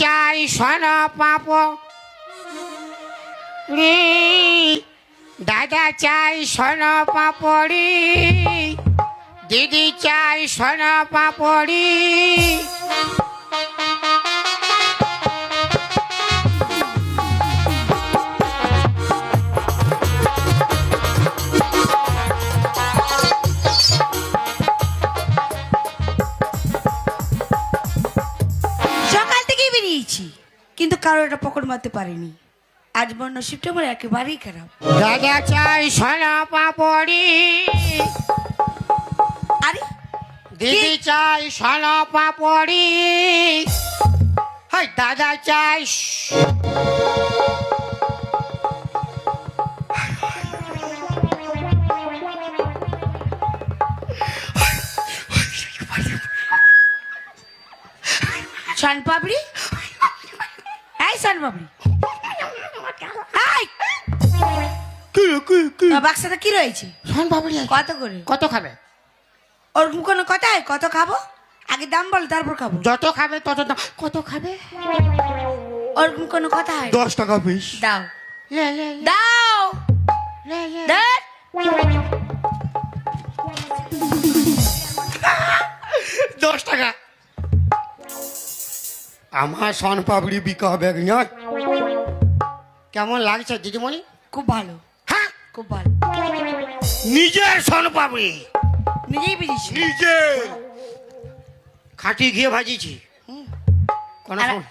চাই সন পাপ। রে দাদা চাই সন পাপড়ি দিদি চাই সন পাপড়ি। কিন্তু কারও এটা পকড় মারতে পারিনি। আজ আমার নসিবটা আমার একেবারেই খারাপ। দাদা চাই সন পাপড়ি। আরে দিদি চাই সন পাপড়ি। হাই দাদা চাই শান পাপড়ি এই! শান পাপড়ি এই! আহ, বাক্সটা কি রয়েছে? শোন বাবুরি কত করে? কত খাবে? ওরকম কোনো কথায় কত খাব? আগে দাম বল তারপর খাব। যত খাবে তত দাম। কত খাবে? ওরকম কোনো কথা হয়? দশ টাকা পিস। দাও। লে লে লে, দাও! লে লে দশ টাকা। আমার সন পাপড়ি বিকা হবে না কেমন লাগছে দিদিমণি? খুব ভালো। হ্যাঁ? খুব ভালো। নিজের সন পাপড়ি। নিজেই বেরিয়েছি নিজে। খাঁটি ঘিয়ে ভাজিছি হুম। কোনো সময়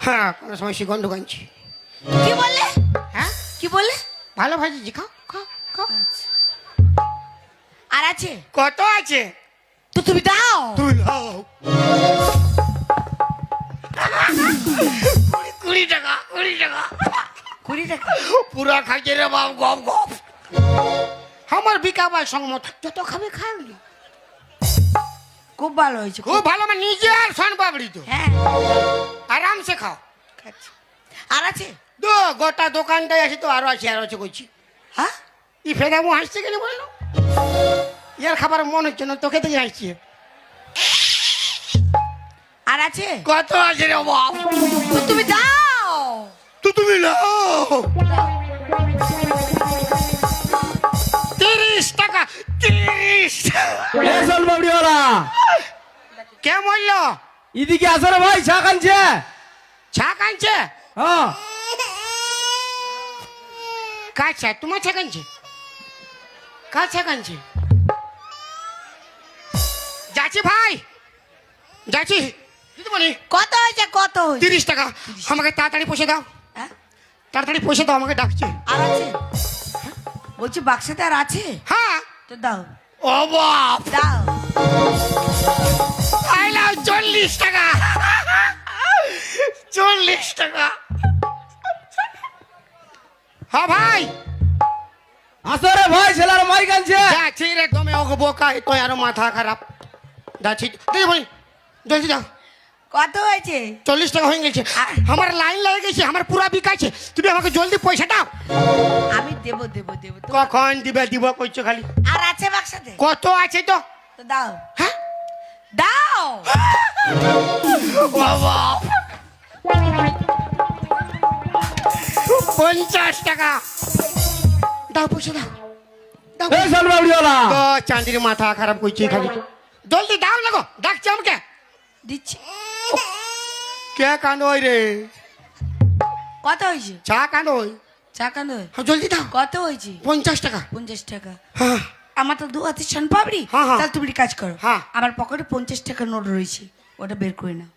হ্যাঁ কোনো সময় সুগন্ধ গাঞ্ছি কি বললে? হ্যাঁ? কি বললে? ভালো ভাজিছি খাও খাও খাও। আচ্ছা। আর আছে? কত আছে? তো তুমি দাও। তুই লাও কুড়ি টাকা কুড়ি টাকা। কুড়ি টাকা? পুরা খাইছে রে বাপ গপ গপ। আমার বিকাবার সংমত যত খাবে খাওনি খুব ভালো হয়েছে। খুব ভালো আমার নিজের সন পাবড়ি তো। হ্যাঁ। আরামসে খাও। আর আছে? দো গোটা দোকানটাই আছে তো আরও আছে আরও আছে করছি হ্যাঁ? ই ফেদামু হাসছে কেন বলল ইয়ার খাবার মন হচ্ছে না তোকে থেকে হাসছে। আর আছে? কত আছে রে বাপ তো তুমি দাও। তো তুমি লাও তিরিশ টাকা তিরিশ। এসল বাবড়িওয়ালা কে বলল? এদিকে আসো রে ভাই চা কানছে ছা কানছে হ্যাঁ। কাছা তোমার ছা কানছে কাছা কানছে যাচ্ছি ভাই। যাচ্ছি। দিদিমণি কত হয়েছে কত তিরিশ টাকা। আমাকে তাড়াতাড়ি পয়সা দাও। হ্যাঁ? তাড়াতাড়ি পয়সা দাও আমাকে ডাকছে। আর আছে? বলছি বাক্সাতে আর আছে? হ্যাঁ। তো দাও। ও বাপ! দাও। আইলাম চল্লিশ টাকা। চল্লিশ টাকা। হ্যাঁ ভাই। আসো রে ভাই ছেলের মাই কানছে যাচ্ছি রে তুমি ওকে বোকা তো আরও মাথা খারাপ। যাচ্ছি দিদি ভাই জলদি যাও কত হয়েছে? চল্লিশ টাকা হয়ে গেছে। আমার লাইন লেগে গেছে আমার পুরা বিকাছে তুমি আমাকে জলদি পয়সা দাও। আমি দেব দেব দেব। কখন দিবে দিব কইছো খালি। আর আছে বাক্সাতে? কত আছে তো? তো দাও। হ্যাঁ? দাও! বাবা! পঞ্চাশ টাকা। দাও পয়সা দাও। চাঁদির মাথা খারাপ করছে খালি। জলদি দাও না গো ডাকছে আমাকে। দিচ্ছি। কে কান্দোই রে? কত হয়েছে? হ্যাঁ। চা কান্দোই চা কেন হ্যাঁ, জলদি দাও। কত হয়েছে? পঞ্চাশ টাকা। পঞ্চাশ টাকা। হ্যাঁ। আমার তো দু হাতে শান পাবড়ি হ্যাঁ। তাহলে তুমি কাজ করো। আমার পকেটে পঞ্চাশ টাকা নোট রয়েছে। ওটা বের করে নাও।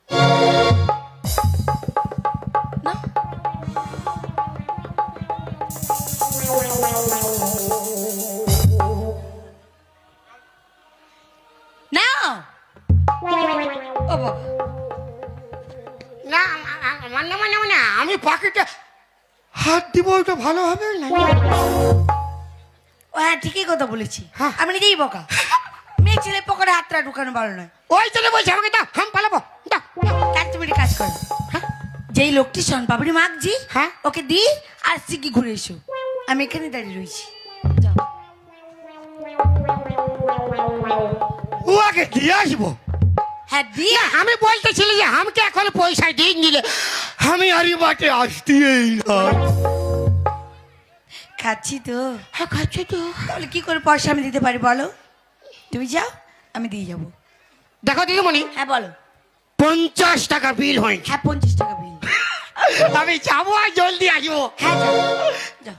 ভালো হবে ও হ্যাঁ ঠিকই কথা বলেছি। হ্যাঁ। আমি নিজেই বকা। মেয়ে ছেলে পকেটে হাতটা ঢুকানো ভালো নয়। ওই চলে বলছি আমাকে দাও হাম পালাবো। তার তুমি একটা কাজ করো। যেই লোকটি সন পাপড়ি মাগছি হ্যাঁ। ওকে দি আর সিকি ঘুরে এসো। আমি এখানে দাঁড়িয়ে রয়েছি যাও ও আগে দিয়ে আসব। হ্যাঁ দিয়ে। না, আমি বলতেছিলি যে আমাকে এখন পয়সা দিয়ে দিলে আমি আর বাটে আসতেই না। খাচ্ছি তো। হ্যাঁ খাচ্ছি তো। তাহলে কি করে পয়সা আমি দিতে পারি বলো? তুমি যাও আমি দিয়ে যাব। দেখো দিদিমণি হ্যাঁ বলো। পঞ্চাশ টাকা বিল হয়েছে হ্যাঁ পঞ্চাশ টাকা বিল আমি যাব আর জলদি আসব। হ্যাঁ যাও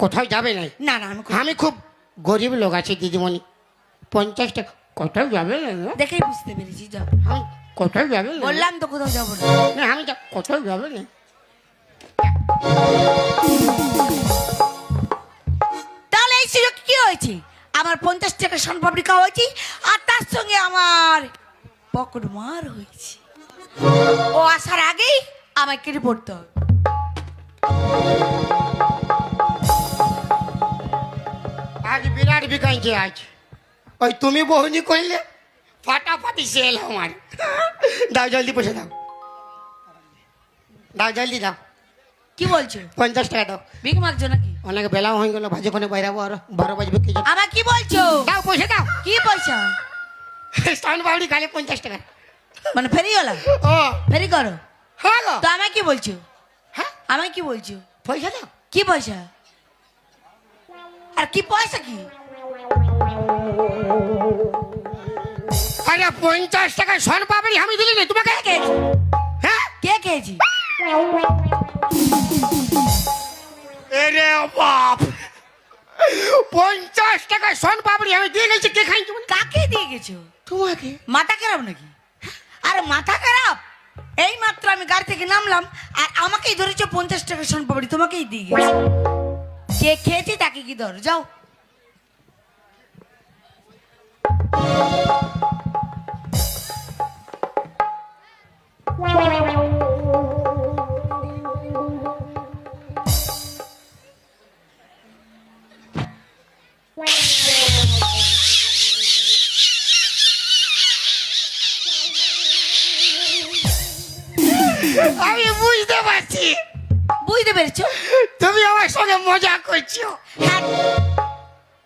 কোথাও যাবে না? না না আমি আমি খুব গরিব লোক আছি দিদিমণি। পঞ্চাশ টাকা কোথাও যাবে না? দেখেই বুঝতে পেরেছি যাও। আমি কোথাও যাবে না? বললাম তো কোথাও যাব না। আমি কোথাও যাবে না? কি হয়েছে? আমার পঞ্চাশ টাকা সোনপাপড়ি খাওয়া হয়েছে আর তার সঙ্গে আমার পকেট মার হয়েছে। ও আসার আগেই আমাকে কেটে পড়তে হবে। আজ বিরাট বিকাইছে আজ। ওই তুমি বহুনি করলে? ফাটাফাটি সেল আমার। দাও জলদি পয়সা দাও। দাও জলদি দাও। কি বলছো? পঞ্চাশ টাকা দাও। ভিক মাগছো নাকি? অনেক বেলা হয়ে গেল ভাজি কোনে বাইরাবো আর বারো বাজবে কি জানি। কি বলছো? দাও পয়সা দাও। কি পয়সা স্টান বাউরি খালি পঞ্চাশ টাকা। মানে ফেরিওয়ালা ও। ফেরি করো? হ্যাঁ গো। তো আমায় কি বলছো? হ্যাঁ? আমায় কি বলছো? পয়সা দাও। কি পয়সা? আর কি পয়সা কি? আরে পঞ্চাশ টাকা সন পাবি আমি দিলি না তোমাকে কে খেয়েছি? হ্যাঁ? কে খেয়েছি? এরে বাপ। পঞ্চাশ টাকা সন পাবড়ি আমি দিয়ে গেছি কে খাই তুমি? কাকে দিয়ে গেছো? তোমাকে। মাথা খারাপ নাকি? আরে মাথা খারাপ? এই মাত্র আমি গাড়ি থেকে নামলাম আর আমাকেই ধরেছো পঞ্চাশ টাকা সোন পাপড়ি তোমাকেই দিয়ে গেছি। কে খেয়েছে তাকে কি ধরো যাও। আমি বুঝতে পারছি। বুঝতে পেরেছ? তুমি আমার সঙ্গে মজা করছ। হ্যাঁ।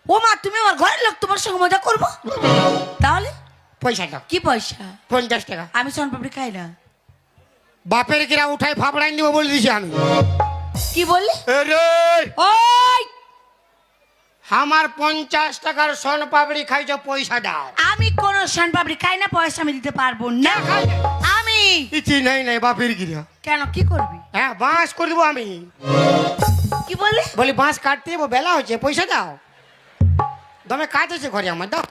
ও মা তুমি আমার ঘরের লোক তোমার সঙ্গে মজা করব? তাহলে? পয়সা দাও। কি পয়সা? পঞ্চাশ টাকা। আমি সোন পাপড়ি খাই না। বাপের কিরা উঠাই ফাপড়াই দিব বলে দিছি আমি। কি বললি? ওই! আমার পঞ্চাশ টাকার সন পাপড়ি খাইছ পয়সা দাও। আমি কোন সোন পাপড়ি খাই না পয়সা আমি দিতে পারব না। আমি। ইতি নাই নাই বাপের গিরা কেন কি করবি? হ্যাঁ বাঁশ করে দেবো আমি। কি বললি বলি বাঁশ কাটতে দেবো বেলা হচ্ছে পয়সা দাও। দমে কাজ আছে ঘরে আমার দাও।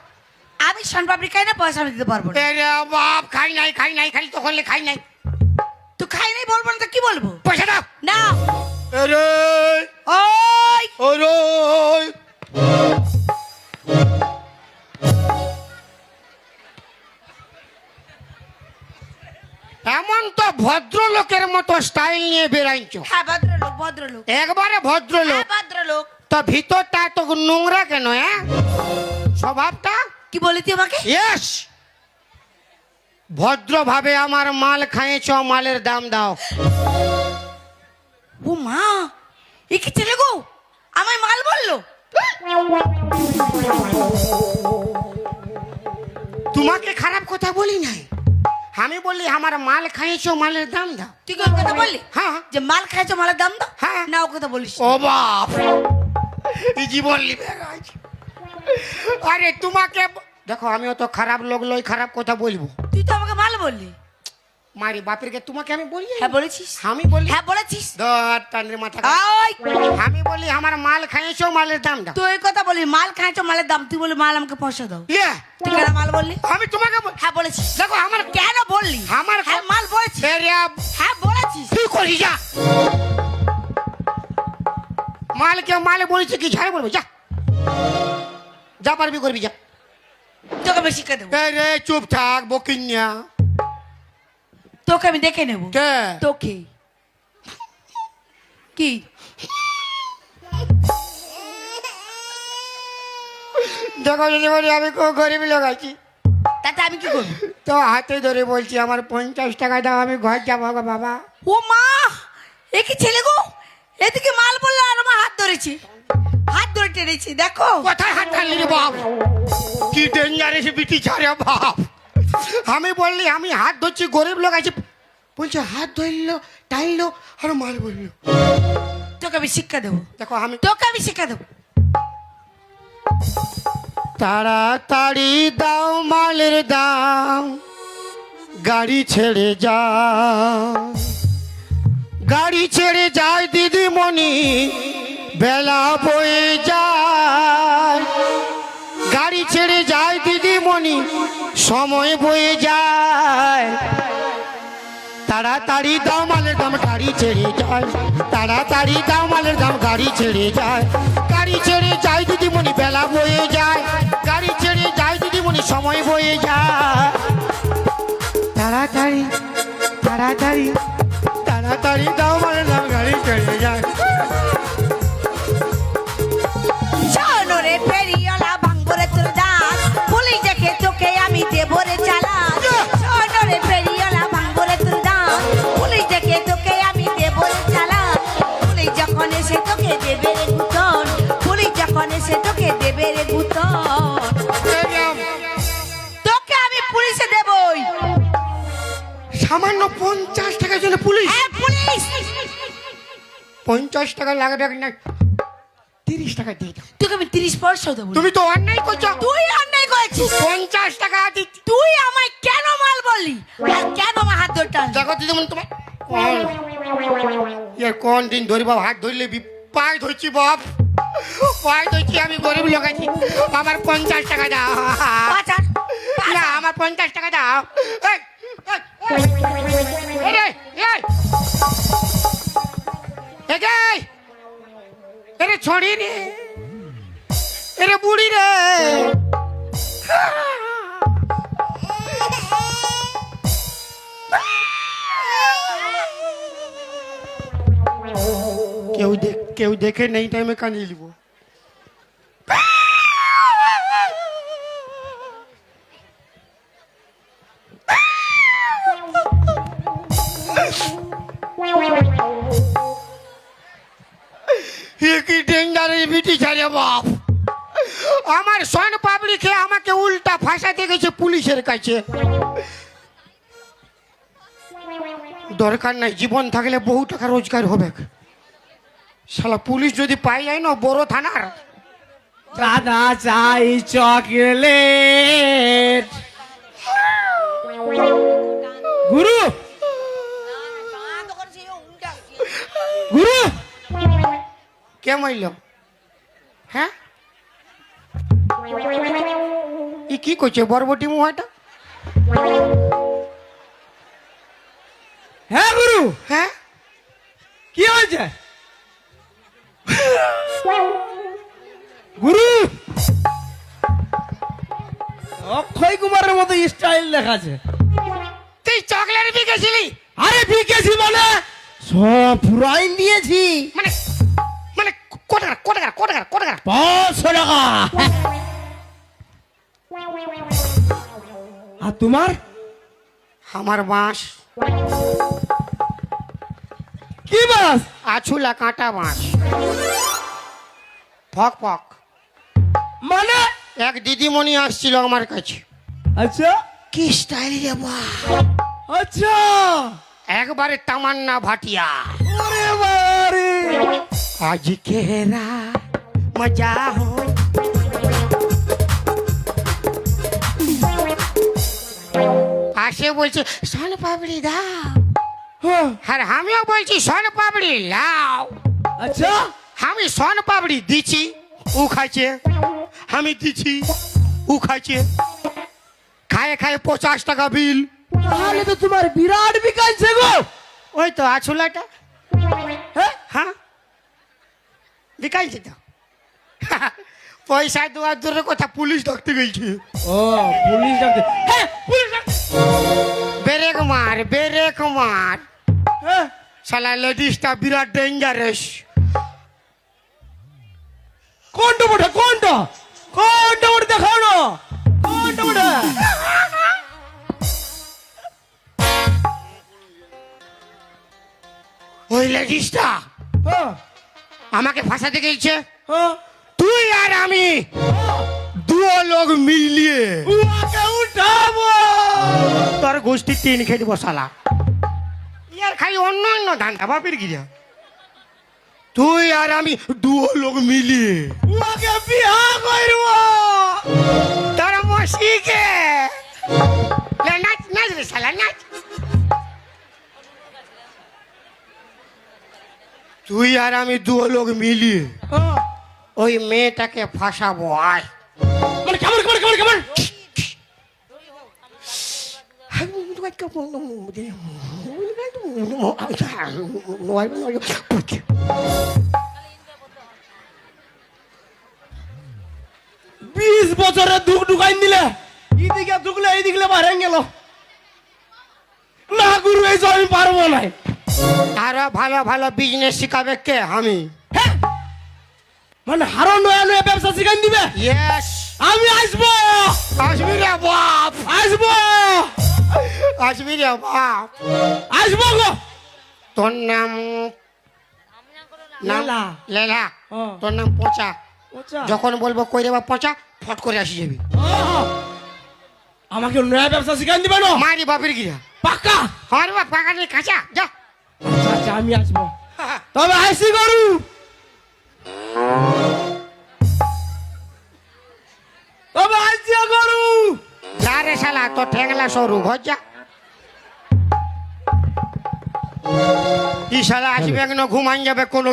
আমি সোন পাপড়ি খাই না পয়সা আমি দিতে পারব না। বাপ খাই নাই খাই নাই খালি তখন খাই নাই। তুই খাই নাই বলব না তো কি বলব? পয়সা দাও। না। আরে ওই। ওরে এমন তো ভদ্রলোকের মতো স্টাইল নিয়ে বেড়াইছো। হ্যাঁ ভদ্রলোক ভদ্রলোক। একবারে ভদ্রলোক। হ্যাঁ ভদ্রলোক। তো ভিতরটা তো নোংরা কেন হ্যাঁ? স্বভাবটা? কি বলি তুই আমাকে? ইয়েস ভদ্রভাবে আমার মাল খাইয়েছ মালের দাম দাও। ও মা এ কি ছেলে গো? আমায় মাল বলল? তোমাকে খারাপ কথা বলি নাই। আমি বললি আমার মাল খাইয়েছ মালের দাম দাও। তুই কি ওর কথা বললি? হ্যাঁ। যে মাল খাইছো মালের দাম দাও? হ্যাঁ। না ও কথা বলিস ও বাপ! এই জীবন লিবে। আরে তোমাকে দেখো আমিও তো খারাপ লোক লই খারাপ কথা বলব। তুই তো আমাকে মাল বললি। মারি বাপেরকে তোমাকে আমি বলি? হ্যাঁ বলেছিস। আমি বলি? হ্যাঁ বলেছিস। ধর টানের মাথা ওই। আমি বলি আমার মাল খাইয়েছো মালের দাম দাও। তুই কথা বলি মাল খাইছো মালের দাম। তুই বলি মাল আমাকে পয়সা দাও। ইয়ে, তুই কেন মাল বললি? আমি তোমাকে বল- হ্যাঁ বলেছিস। দেখো আমার কেন বললি? আমার হ্যাঁ মাল বলেছিস। হ্যাঁ বলেছিস। তুই করি যা। মালকে মাল বলেছি কি ঝাড়ে বলব যা। যা পারবি করবি যা। তোকে আমি শিখে দেবো। রে চুপ থাক বকিন্যা। তোকে আমি দেখে নেব। কে? তোকে। কি? দেখো বলি আমি খুব গরিব লোক আছি। তাতে আমি কি করব? তো হাতে ধরে বলছি আমার পঞ্চাশ টাকা দাও আমি ঘর যাব গো বাবা। ও মা! এ কি ছেলে গো? এদিকে মাল বলল আর আমার হাত ধরেছি। হাত ধরে টেনেছি দেখো। কোথায় হাত টানলি রে বাপ? কি ডেঞ্জারাস বিটি ছাড়ে বাপ। আমি বললি আমি হাত ধরছি গরিব লোক আছে। বলছে হাত ধরলো টাইলো আর মাল বলল। তোকে আমি শিক্ষা দেবো। দেখো আমি তোকে আমি শিক্ষা দেবো। তাড়াতাড়ি দাও মালের দাম। গাড়ি ছেড়ে যা। গাড়ি ছেড়ে যায় দিদিমণি। বেলা বয়ে যায়। গাড়ি ছেড়ে যায় সময় বয়ে যায়। তাড়াতাড়ি দাও, মালের দাম গাড়ি ছেড়ে যায়। তাড়াতাড়ি দাও, মালের দাম গাড়ি ছেড়ে যায়। গাড়ি ছেড়ে যায়, দিদিমণি বেলা বয়ে যায়। গাড়ি ছেড়ে যায়, দিদিমণি সময় বয়ে যায়। তাড়াতাড়ি তাড়াতাড়ি তাড়াতাড়ি দাও, মালের পঞ্চাশ টাকা লাগবে না তিরিশ টাকা দিয়ে দাও। তোকে আমি তিরিশ পয়সা দেবো তুমি তো অন্যায় করছ। তুই অন্যায় করেছিস। পঞ্চাশ টাকা দিচ্ছি। তুই আমায় কেন মাল বললি? আর কেন আমার হাত আনলি? দেখো দিদিমণি তোমার ইয়ার কোন দিন ধরি বাপ হাত ধরলে পায়ে ধরছি বাপ। পায়ে ধরছি আমি গরিব লোক আছি। আমার পঞ্চাশ টাকা দাও। না আমার পঞ্চাশ টাকা দাও। এই, এই, এই, এরে ছড়ি এরে বুড়ি রে কেউ দেখ কেউ দেখে নেই টাইমে কানিয়ে নিব ফাঁসাতে গেছে পুলিশের কাছে। দরকার নাই জীবন থাকলে বহু টাকা রোজগার হবে। শালা পুলিশ যদি পাই যায় না বড় থানার। দাদা চাই চকলেট। গুরু! গুরু! কে মাইল? হ্যাঁ? ই কি করছে বরবটি মুহাটা? হ্যাঁ গুরু। হ্যাঁ? কি হয়েছে? গুরু! অক্ষয় কুমারের মতো স্টাইল দেখাচ্ছে। তুই চকলেট বিকেছিলি? আরে বিকেছি মানে? সব পুরাই নিয়েছি মানে মানে কোটা কোটা কোটা কোটা পাঁচশো টাকা। আর তোমার? আমার বাঁশ। কি বাস আছুলা কাঁটা বাঁশ। ফক ফক। মানে? এক দিদিমণি আসছিল আমার কাছে। আচ্ছা। কি স্টাইল রে আচ্ছা। একবারে তামান্না ভাটিয়া। আজ কেরা মজা হো আসে বলছে সন পাপড়ি দাও। হ্যাঁ, আর আমিও বলছি সন পাপড়ি লাও। আচ্ছা। আমি সন পাপড়ি দিছি ও খাইছে। আমি দিছি ও খাইছে। খায়ে খায়ে পঞ্চাশ টাকা বিল। তাহলে তো তোমার বিরাট বিকাইছে গো। ওই তো আছুলাটা হ্যাঁ। হ্যাঁ। বিকাইছে তো পয়সা দেওয়া দূরের কথা পুলিশ ডাকতে গেছে। ও পুলিশ ডাকতে। হ্যাঁ পুলিশ ডাকতে বেরেক মার বেরেক মার। হ্যাঁ। শালা লেডিসটা বিরাট ডেঞ্জারাস কোনটা মোটা কোনটা? কোনটা মোটা দেখাও না। কোনটা মোটা ওই লেডিসটা হ্যাঁ। আমাকে ফাঁসাতে গেছে। হ্যাঁ। তুই আর আমি দুও লোক মিলিয়ে উঠাবো। তোর গোষ্ঠী তিন খেয়ে বসালা। ইয়ার খালি অন্য অন্য ধান্দা বাপের গিরা তুই আর আমি দু লোক মিলিয়ে উহাকে বিয়া করব। তোর মসিকে নাচ নাচ রে শালা নাচ। তুই আর আমি দু লোক মিলিয়ে ওই মেয়েটাকে ফাঁসাবো আয়। মানে কেমন কেমন কেমন কেমন বিশ বছরে দুঃখ ঢুকাই দিলে এইদিকে ঢুকলে এইদিকে বাইরে গেল। না গুরু এই আমি পারব না আরও ভালো ভালো বিজনেস শিখাবে কে? আমি? মানে হারো নয়া নয়া ব্যবসা শিখাই দিবে? ইয়েস আমি আসব। আসবি রে বাপ। আসব। আসবি রে বাপ। আসব গো। তোর নাম লেলা। লেলা। হ্যাঁ। তোর নাম পচা। যখন বলব কই রে বা পচা ফট করে আসি যাবি। আমাকে নয়া ব্যবসা শিখাই দিবে না? মারি বাপের গিরা। পাক্কা? হর বাপ পাকা নেই কাঁচা যা। আচ্ছা আচ্ছা আমি আসব। তবে আসি গরু। রে শালা তো ঠেংলা সরু ঘর যা ই শালা আসবে কেন ঘুমান যাবে কোনো